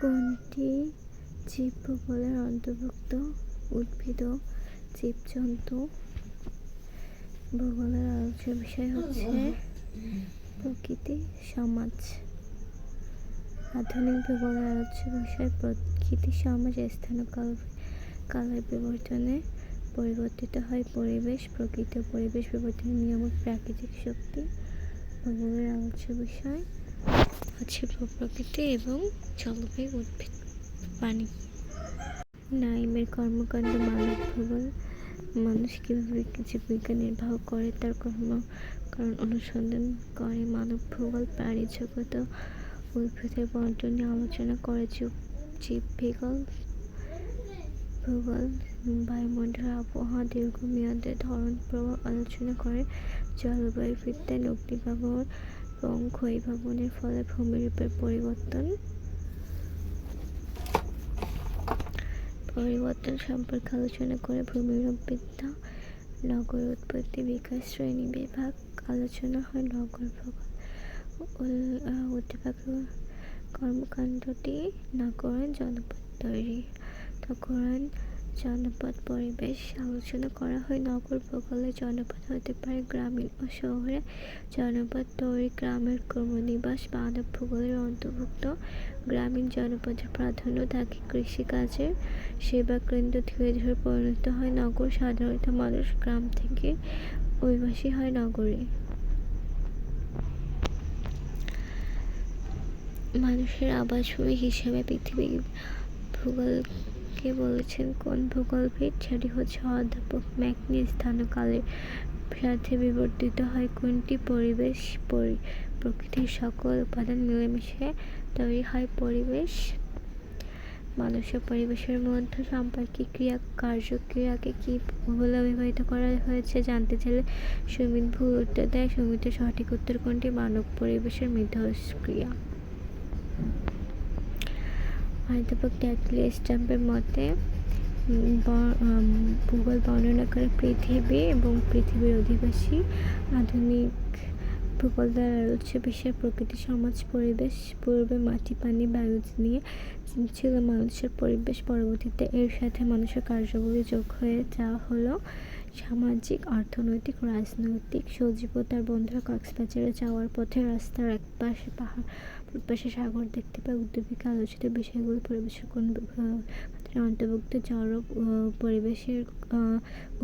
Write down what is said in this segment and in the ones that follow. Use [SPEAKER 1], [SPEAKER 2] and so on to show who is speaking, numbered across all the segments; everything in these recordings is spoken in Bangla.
[SPEAKER 1] কোনটি জীব ভূগোলের অন্তর্ভুক্ত? উদ্ভিদ ও জীবজন্তু ভূগোলের আলোচ্য বিষয় হচ্ছে প্রকৃতি, সমাজ। আধুনিক ভূগোলের আলোচ্য বিষয় প্রকৃতি, সমাজ, স্থান কাল, কালের বিবর্তনে পরিবর্তিত হয় পরিবেশ, প্রকৃতি পরিবেশ বিবর্তনের নিয়ামক প্রাকৃতিক শক্তি। ভূগোলের আলোচ্য বিষয় হচ্ছে প্রকৃতি এবং জলবায়ু উদ্ভিদ, পানি। নাইমের কর্মকাণ্ড, মানব ভূগোল মানুষ কীভাবে জীবিকা নির্বাহ করে তার কর্ম, কারণ অনুসন্ধান করে মানব ভূগোল প্রাণী জগত উদ্ভিদের বন্টন নিয়ে আলোচনা করে জীব- জীববিজ্ঞান ভূগোল বায়ুমণ্ডলের আবহাওয়া, দীর্ঘমেয়াদে ধরন প্রভাব আলোচনা করে জলবায়ু বিদ্যা অগ্নিভবন এবং ক্ষয়ভবনের ফলে ভূমিরূপের পরিবর্তন পরিবর্তন সম্পর্কে আলোচনা করে ভূমিরূপ বিদ্যা, নগর উৎপত্তি বিকাশ, শ্রেণি বিভাগ আলোচনা হয় নগর উদ্দীপক কর্মকাণ্ডটি নগরায়ণ জনপদ তৈরি। নগরায়ণ জনপদ পরিবেশ আলোচনা করা হয়। নগর ভূগোলে জনপদ হতে পারে গ্রামীণ ও শহরে। জনপদ তৈরি গ্রামের কর্মনিবাস মানব ভূগোলের অন্তর্ভুক্ত। গ্রামীণ জনপদের প্রাধান্য থাকে কৃষিকাজের। সেবা কেন্দ্র ধীরে ধীরে পরিণত হয়। নগর সাধারণত মানুষ গ্রাম থেকে অভিবাসী হয় নগরে। মানুষের আবাসভূমি হিসেবে পৃথিবী ভূগোলকে বলেছেন? কোন ভূগোলবিদ? সেটি হচ্ছে অধ্যাপক ম্যাকনি স্থানকালের সাথে বিবর্তিত হয় কোনটি? পরিবেশ, পরি, প্রকৃতির সকল উপাদান মিলেমিশে তৈরি হয় পরিবেশ, মানুষের পরিবেশের মধ্যে সম্পর্কিত ক্রিয়া, কার্যক্রিয়াকে কি বলে অভিবাহিত করা হয়েছে জানতে চাইলে সুমিত ভুল উত্তর দেয়। সুমিতের সঠিক উত্তর কোনটি? মানব পরিবেশের মিথস্ক্রিয়া। অধ্যাপক ট্যাটলি স্টাম্পের মতে ভূগোল বর্ণনা করে পৃথিবী এবং পৃথিবীর অধিবাসী আধুনিক ভূগোল দ্বারা আলোচ্য বিষয় প্রকৃতি, সমাজ, পরিবেশ, পূর্বে মাটি, পানি, বায়ু নিয়ে ছিল মানুষের পরিবেশ। পরবর্তীতে এর সাথে মানুষের কার্যাবলী যোগ হয়ে যা হলো সামাজিক, অর্থনৈতিক, রাজনৈতিক সজীব ও তার বন্ধুরা, কক্সবাজারে যাওয়ার পথে রাস্তার এক পাশে পাহাড় পাশে সাগর দেখতে পায় উদ্যোগিকা আলোচিত বিষয়গুলো পরিবেশের কোন অন্তর্ভুক্ত জড় পরিবেশের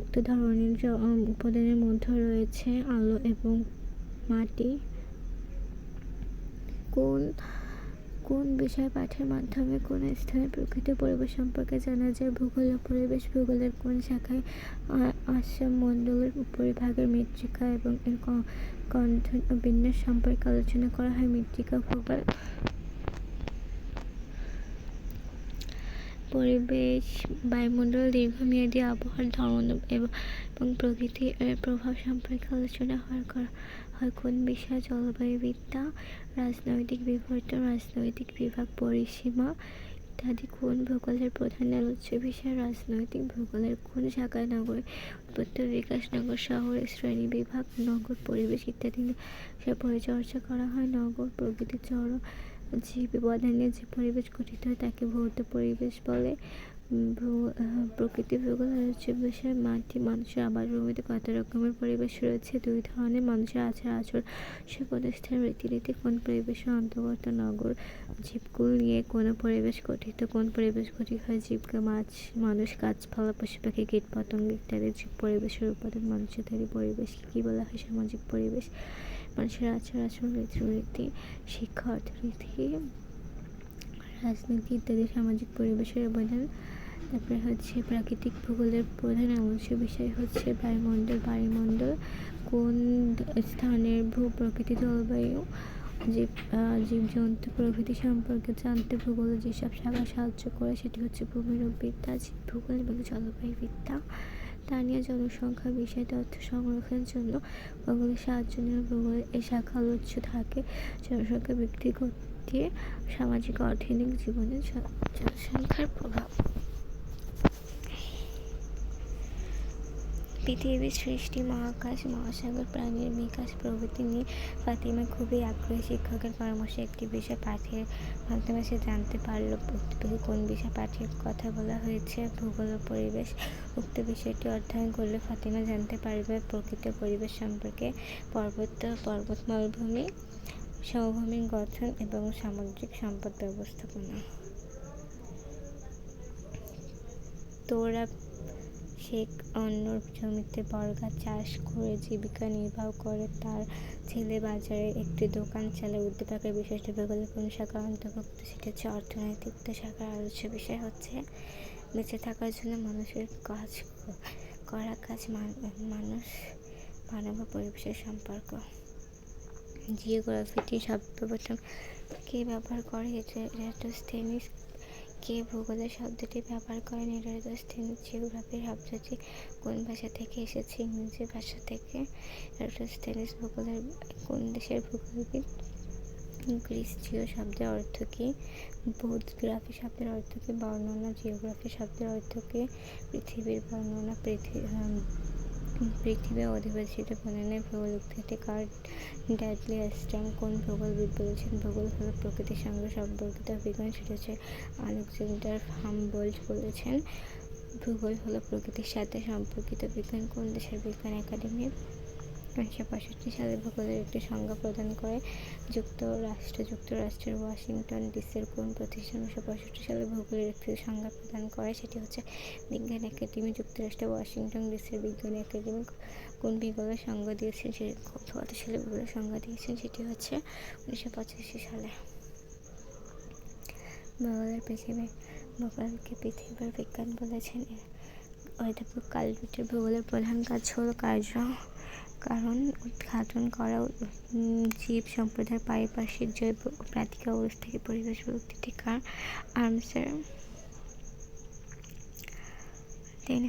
[SPEAKER 1] উক্ত ধরনের উপাদানের মধ্যে রয়েছে আলো এবং মাটি। কোন কোন বিষয় পাঠের মাধ্যমে কোন স্থানের প্রকৃত পরিবেশ সম্পর্কে জানা যায়? ভূগোল ও পরিবেশ ভূগোলের কোন শাখায় আসাম মণ্ডলের উপরিভাগের মৃত্তিকা এবং এর ক- গঠন ও বিন্যাস সম্পর্কে আলোচনা করা হয় মৃত্তিকা ভূগোল। পরিবেশ বায়ুমণ্ডল দীর্ঘমেয়াদী আবহাওয়ার ধরন এবং প্রকৃতির প্রভাব সম্পর্কে আলোচনা হয় করা কোন বিষয়? জলবায়ুবিদ্যা রাজনৈতিক বিবর্তন, রাজনৈতিক বিভাগ, পরিসীমা ইত্যাদি কোন ভূগোলের প্রধান আলোচ্য বিষয়? রাজনৈতিক ভূগোলের কোন শাখায় নগর উৎপত্তি বিকাশ নগর শহরের শ্রেণি বিভাগ, নগর পরিবেশ ইত্যাদি সে পরিচর্যা করা হয়। নগর প্রকৃতি চর জীব উপাদানে যে পরিবেশ গঠিত হয় তাকে ভৌত পরিবেশ বলে। প্রকৃতি ভূগোল হচ্ছে বিষয় মাটি, মানুষের আবাসভূমিতে কত রকমের পরিবেশ রয়েছে? দুই ধরনের মানুষের আচার আচরণ। সে প্রতিষ্ঠান রীতিনীতি কোন পরিবেশের অন্তর্গত নগর? জীবকুল নিয়ে কোন পরিবেশ গঠিত, কোন পরিবেশ গঠিত হয়? জীবকে মাছ, মানুষ গাছপালা পশু, পাখি, কীট, পতঙ্গ ইত্যাদি জীব পরিবেশের উপাদান মানুষের তৈরি পরিবেশ কী বলা হয়? সামাজিক পরিবেশ, মানুষের আচার আচরণ, রীতিনীতি, শিক্ষা, অর্থনীতি, রাজনীতি ইত্যাদি সামাজিক পরিবেশের অবদান তারপরে হচ্ছে প্রাকৃতিক ভূগোলের প্রধান অংশ বিষয় হচ্ছে বায়ুমণ্ডল। বায়ুমণ্ডল কোন স্থানের ভূ প্রকৃতি জলবায়ু জীব জীবজন্তু প্রভৃতি সম্পর্কে জানতে ভূগোলে যেসব শাখা সাহায্য করে সেটি হচ্ছে ভূমিরূপ বিদ্যা ভূগোল এবং জলবায়ু বিদ্যা। স্থানীয় জনসংখ্যা বিষয়, তথ্য সংরক্ষণের জন্য ভূগোলের সাহায্য নেওয়া ভূগোলের এই শাখা আলোচ্য থাকে জনসংখ্যা বৃদ্ধি করতে সামাজিক, অর্থনৈতিক, জীবনে জনসংখ্যার প্রভাব। পৃথিবীর সৃষ্টি, মহাকাশ, মহাসাগর, প্রাণীর বিকাশ, প্রভৃতি নিয়ে ফাতিমা খুবই আগ্রহী। শিক্ষকের পরামর্শে একটি বিষয় পাঠের মাধ্যমে সে জানতে পারল কোন বিষয় পাঠের কথা বলা হয়েছে। ভূগোল ও পরিবেশ উক্ত বিষয়টি অধ্যয়ন করলে ফাতিমা জানতে পারবে প্রকৃত পরিবেশ সম্পর্কে পর্বত পর্বত মরুভূমি সমভূমির গঠন এবং সামুদ্রিক সম্পদ ব্যবস্থাপনা। তোরা শেখ অন্যর জমিতে বরগাছ চাষ করে জীবিকা নির্বাহ করে, তার ছেলে বাজারে একটি দোকান চালায় উদ্দীপকের বিশেষ ভূগোলের কোন শাখার অন্তর্ভুক্ত সেটা অর্থনৈতিক শাখার আলোচ্য বিষয় হচ্ছে বেঁচে থাকার জন্য মানুষের কাজ করা কাজ মানুষ মানব পরিবেশের সম্পর্ক। জিওগ্রাফিটি সর্বপ্রথম কে ব্যবহার করে? এরাটোস্থেনিস কে ভূগোলের শব্দটি ব্যবহার করেন এরাটোস্থেনিস জিওগ্রাফি শব্দটি কোন ভাষা থেকে এসেছে? ইংরেজি ভাষা থেকে এরাটোস্থেনিস ভূগোলের কোন দেশের ভূগোলবিদ? গ্রিস জিও শব্দের অর্থ কী? ভূগ্রাফি শব্দের অর্থ কী? বর্ণনা জিওগ্রাফি শব্দের অর্থ কী? পৃথিবীর বর্ণনা পৃথিবী পৃথিবী অধিবাসিত বনানের ভূগোল উক্তিটি কার ড্যাডলি অ্যাস্টাম কোন ভূগোলবিদ বলেছেন? ভূগোল হলো প্রকৃতির সঙ্গে সম্পর্কিত বিজ্ঞান সেটা হচ্ছে আলেকজান্ডার হামবোল্ট বলেছেন। ভূগোল হলো প্রকৃতির সাথে সম্পর্কিত বিজ্ঞান কোন দেশের বিজ্ঞান একাডেমি? উনিশশো পঁয়ষট্টি সালে ভূগোলের একটি সংজ্ঞা প্রদান করে। যুক্তরাষ্ট্র, যুক্তরাষ্ট্রের ওয়াশিংটন ডিসির কোন প্রতিষ্ঠান উনিশশো পঁয়ষট্টি সালে ভূগোলের একটি সংজ্ঞা প্রদান করে? সেটি হচ্ছে বিজ্ঞান একাডেমি যুক্তরাষ্ট্রের ওয়াশিংটন ডিসির বিজ্ঞান একাডেমি। কোন ভূগোলের সংজ্ঞা দিয়েছেন? সে কত সালে ভূগোলের সংজ্ঞা দিয়েছেন? সেটি হচ্ছে উনিশশো পঁচাশি সালে। ভূগোলের পৃথিবী ভূগোলকে পৃথিবীর বিজ্ঞান বলেছেন। অধ্যাপক কালভিটের ভূগোলের প্রধান কাজ হল কার্য। কারণ উদ্ঘাটন করা জীব সম্প্রদায়ের পারিপার্শ্বিক জৈব প্রাকৃতিক থেকে পরিবেশ প্রকৃতি কার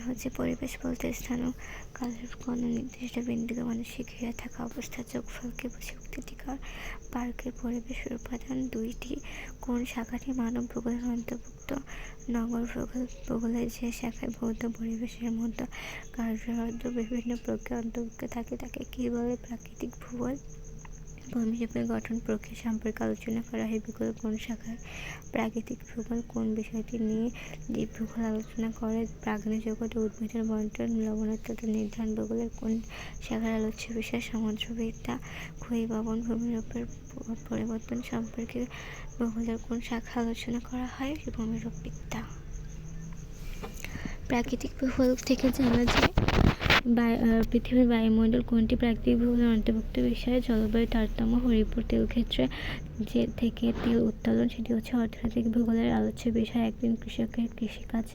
[SPEAKER 1] হচ্ছে পরিবেশ বলতে স্থান ও কালের কোনো নির্দিষ্ট বিন্দুকে মানুষের ঘিরে থাকা অবস্থার যোগফলকে বুঝে উক্তিকার পার্কের পরিবেশের উপাদান দুইটি। কোন শাখাটি মানব ভূগোলের অন্তর্ভুক্ত? নগর ভূগোল ভূগোলের যে শাখায় ভৌত পরিবেশের মধ্যে কার্যরত বিভিন্ন প্রক্রিয়া অন্তর্ভুক্ত থাকে, তাকে কী বলে প্রাকৃতিক ভূগোল ভূমিরূপের গঠন প্রক্রিয়া সম্পর্কে আলোচনা করা হয়। ভূগোল কোন শাখায় প্রাকৃতিক ভূগোল কোন বিষয়টি নিয়ে জীব ভূগোল আলোচনা করে? প্রাগ্নে জগতে উদ্ভিদের বন্টন, লবণাক্ততা নির্ধারণ, ভূগোলের কোন শাখার আলোচ্য বিষয়? সমুদ্রবিদ্যা ক্ষয়ী ভবন ভূমিরূপের পরিবর্তন সম্পর্কে ভূগোলের কোন শাখা আলোচনা করা হয়? ভূমিরূপ বিদ্যা প্রাকৃতিক ভূগোল থেকে জানা যায় পৃথিবীর বায়ুমণ্ডল কোনটি প্রাকৃতিক ভূগোলের অন্তর্ভুক্ত বিষয় জলবায়ু তারতম্য, হরিপুর তেল ক্ষেত্রে যে থেকে তেল উত্তোলন, সেটি হচ্ছে অর্থনৈতিক ভূগোলের আলোচ্য বিষয়। একদিন কৃষকের কৃষিকাজ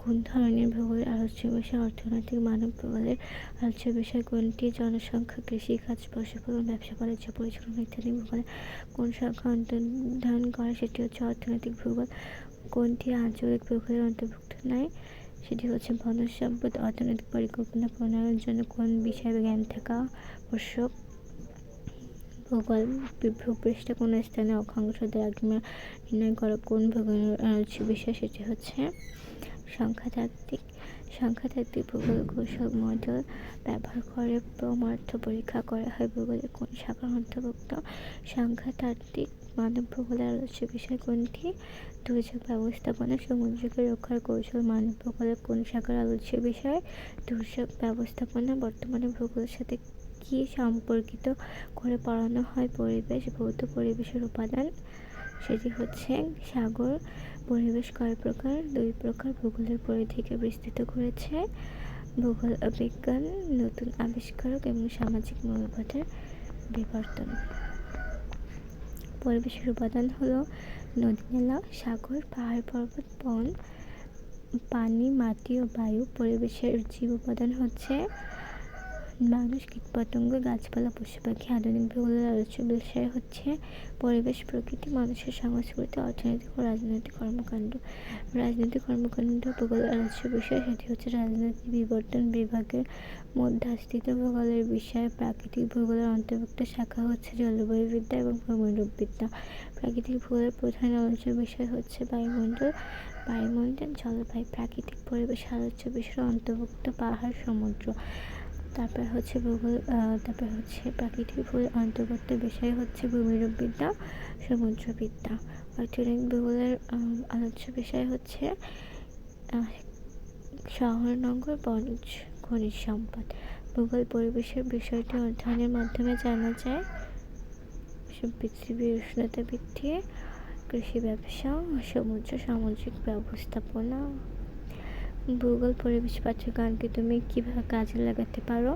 [SPEAKER 1] কোন ধরনের ভূগোলের আলোচ্য বিষয়? অর্থনৈতিক মানব ভূগোলের আলোচ্য বিষয় কোনটি? জনসংখ্যা, কৃষিকাজ, পশুপালন, ব্যবসা, বাণিজ্য, পরিচালনা ইত্যাদি ভূগোলের কোন সংখ্যা অন্তর্ধান করে? সেটি হচ্ছে অর্থনৈতিক ভূগোল। কোনটি আঞ্চলিক ভূগোলের অন্তর্ভুক্ত? নয় সেটি হচ্ছে বনজ সম্পদ, অর্থনৈতিক পরিকল্পনা প্রণয়নের জন্য কোন বিষয়ে জ্ঞান থাকা আবশ্যক? ভূগোল ভূপৃষ্ঠে কোন স্থানে অক্ষাংশ দ্রাঘিমা নির্ণয় করা, কোন ভূগোলের বিষয় সেটি হচ্ছে সংখ্যাতাত্ত্বিক। সংখ্যাতাত্ত্বিক ভূগোল কৌশল মডেল ব্যবহার করে প্রমার্থ পরীক্ষা করা হয়। ভূগোলের কোন শাখার অন্তর্ভুক্ত? সংখ্যাতাত্ত্বিক মানব ভূগোলের আলোচ্য বিষয় কোনটি? দুর্যোগ ব্যবস্থাপনা, সমুদ্রকে রক্ষার কৌশল, মানব ভূগোলের কোন শাখার আলোচ্য বিষয়? দুর্যোগ ব্যবস্থাপনা, বর্তমানে ভূগোলের সাথে কি সম্পর্কিত করে পড়ানো হয়? পরিবেশ, ভৌত পরিবেশের উপাদান সেটি হচ্ছে সাগর, পরিবেশ কয় প্রকার? দুই প্রকার ভূগোলের পরিধিকে বিস্তৃত করেছে। ভূগোল বিজ্ঞান, নতুন আবিষ্কারক এবং সামাজিক মূল্যবোধের বিবর্তন। পরিবেশের উপাদান হলো নদী, নালা, সাগর, পাহাড়, পর্বত, বন, পানি, মাটি ও বায়ু। পরিবেশের জীব উপাদান হচ্ছে মানুষ কীটপতঙ্গ, গাছপালা পশু পাখি আধুনিক ভূগোলের আলোচ্য বিষয় হচ্ছে পরিবেশ, প্রকৃতি, মানুষের সংস্কৃতি, অর্থনৈতিক ও রাজনৈতিক কর্মকাণ্ড। রাজনৈতিক কর্মকাণ্ড ভূগোলের আলোচ্য বিষয়, সেটি হচ্ছে রাজনৈতিক বিবর্তন বিভাগের মধ্যাস্থিত ভূগোলের বিষয়। প্রাকৃতিক ভূগোলের অন্তর্ভুক্ত শাখা হচ্ছে জলবায়ুবিদ্যা এবং ভূমিরূপবিদ্যা প্রাকৃতিক ভূগোলের প্রধান আলোচ্য বিষয় হচ্ছে বায়ুমণ্ডল। বায়ুমণ্ডল জলবায়ু, প্রাকৃতিক পরিবেশ, আলোচ্য বিষয়ের অন্তর্ভুক্ত পাহাড়, সমুদ্র। তারপর হচ্ছে ভূগোল তারপর হচ্ছে প্রাকৃতিক ভূগোলের অন্তর্গত বিষয় হচ্ছে ভূমিরূপবিদ্যা সমুদ্রবিদ্যা। অর্থনৈতিক ভূগোলের আলোচ্য বিষয় হচ্ছে আহ, শহর নগর বনজ খনিজ সম্পদ। ভূগোল পরিবেশের বিষয়টি অধ্যয়নের মাধ্যমে জানা যায় পৃথিবীর উষ্ণতা বৃদ্ধি কৃষি ব্যবসা সমুদ্র সামাজিক ব্যবস্থাপনা। ভূগোল পরিবেশ পাঠ্যক্রমকে তুমি কীভাবে কাজে লাগাতে পারো?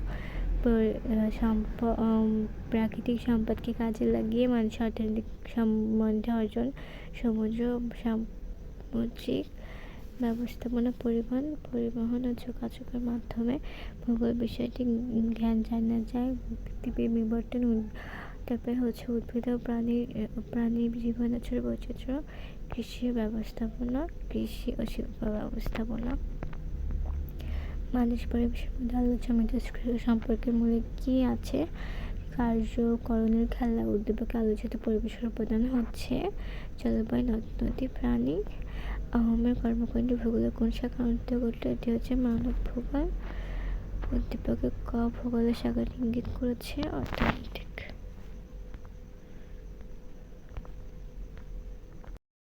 [SPEAKER 1] সম্প- প্রাকৃতিক সম্পদকে কাজে লাগিয়ে মানুষ অর্থনৈতিক সম্বন্ধে অর্জন, সমুদ্র, সামুদ্রিক ব্যবস্থাপনা পরিবহন পরিবহন ও যোগাযোগের মাধ্যমে ভূগোল বিষয়টি জ্ঞান জানা যায়, পৃথিবীর বিবর্তন তারপরে হচ্ছে উদ্ভিদ ও প্রাণীর প্রাণীর জীবনাচার বৈচিত্র্য, কৃষি ব্যবস্থাপনা, কৃষি ও শিল্প ব্যবস্থাপনা। মানুষ পরিবেশের মধ্যে আলোচনা মিথস্ক্রিয় সম্পর্কের মূলে কী আছে? কার্য করণের খেলা উদ্দীপকে আলোচিত পরিবেশের উপাদান হচ্ছে জলবায়ু নদ নদী প্রাণী। আহমের কর্মকাণ্ড ভূগোলের কোন শাখা অন্তর্গত? এটি হচ্ছে মানব ভূগোল উদ্দীপকে ক ভূগোলের শাখাটি ইঙ্গিত করেছে। অর্থনৈতিক